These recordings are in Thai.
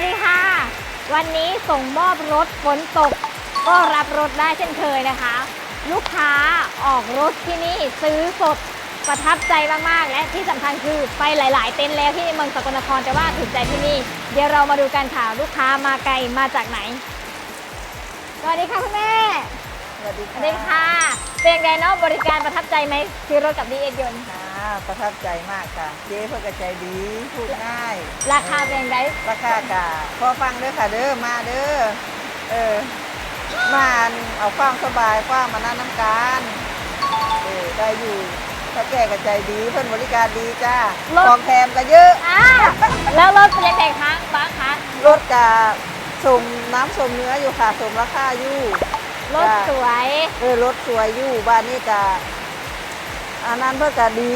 วัสดีค่ะ วันนี้ส่งมอบรถฝนตก ก็รับรถได้เช่นเคยนะคะ ลูกค้าออกรถที่นี่ซื้อสดประทับใจมากๆ และที่สำคัญคือไปหลาย ๆ เต็นท์แล้วที่เมืองสกลนครแต่ว่าถูกใจที่นี่ เดี๋ยวเรามาดูกันค่ะลูกค้ามาไกลมาจากไหนสวัสดีค่ะคุณแม่สวัสดีสวัสดีค่ะเป็นยังไงเนาะบริการประทับใจไหมซื้อรถกับดีเอ็กยนต์ ค่ะประทับใจมากค่ะ เจ๊เพื่อกระใจดีพูดง่าย ราคาเป็นยังไงราคากะพอฟังเด้อค่ะเด้อมาเด้อเออมาเอาความสบายความมานั่นน้ำการเออได้อยู่ถ้าแก่กระใจดีเพื่อนบริการดีจ้าของแถมก็เยอะอ่าแล้วรถเป็นยังไงคะบ้างคะรถกะสมน้ำสมเนื้ออยู่ค่ะสมราคาอยู่รถสวย เออรถสวยอยู่บ้านนี้กะ อันนั้นเพื่อกะดี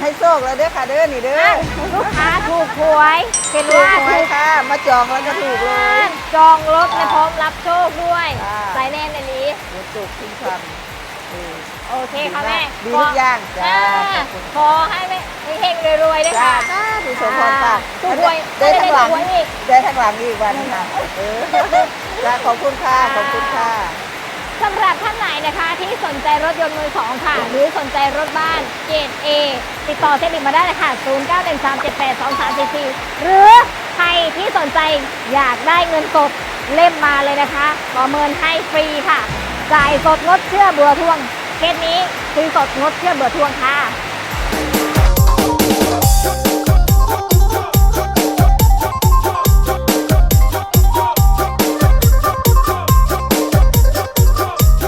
ให้โชคแล้วเด้อค่ะเด้อนี่เด้ออะลูกค้าถูกหวยเป็นถูกว่าหวยค่ะ มาจองแล้วก็ถูกเลย จองรถและพร้อมรับโชคด้วยอ่าใส่แน่ในนี้รถจุกขึ้นชันเออ โอเคค่ะแม่ดีทุกอย่างจ้า อ่าขอบคุณขอให้แม่เฮงๆรวยๆด้วยจ้าค่ะ จ้าดูสมพรปากถูกหวยได้ทั้งหลังได้ถูกหวยอีก ได้ทั้งหลังอีกวันค่ะเออจ้าขอบคุณค่ะ ขอบคุณค่ะสำหรับท่า นะคะที่สนใจรถยนต์มือสองค่ะ หรือสนใจรถบ้านเกรด A ติดต่อเซนิกมาได้เลยค่ะ 0913782344 หรือใครที่สนใจอยากได้เงินสดเล่มมาเลยนะคะประเมินให้ฟรีค่ะ จ่ายสดงดเชื่อเบื่อทวง เคสนี้คือสดงดเชื่อเบื่อทวงค่ะ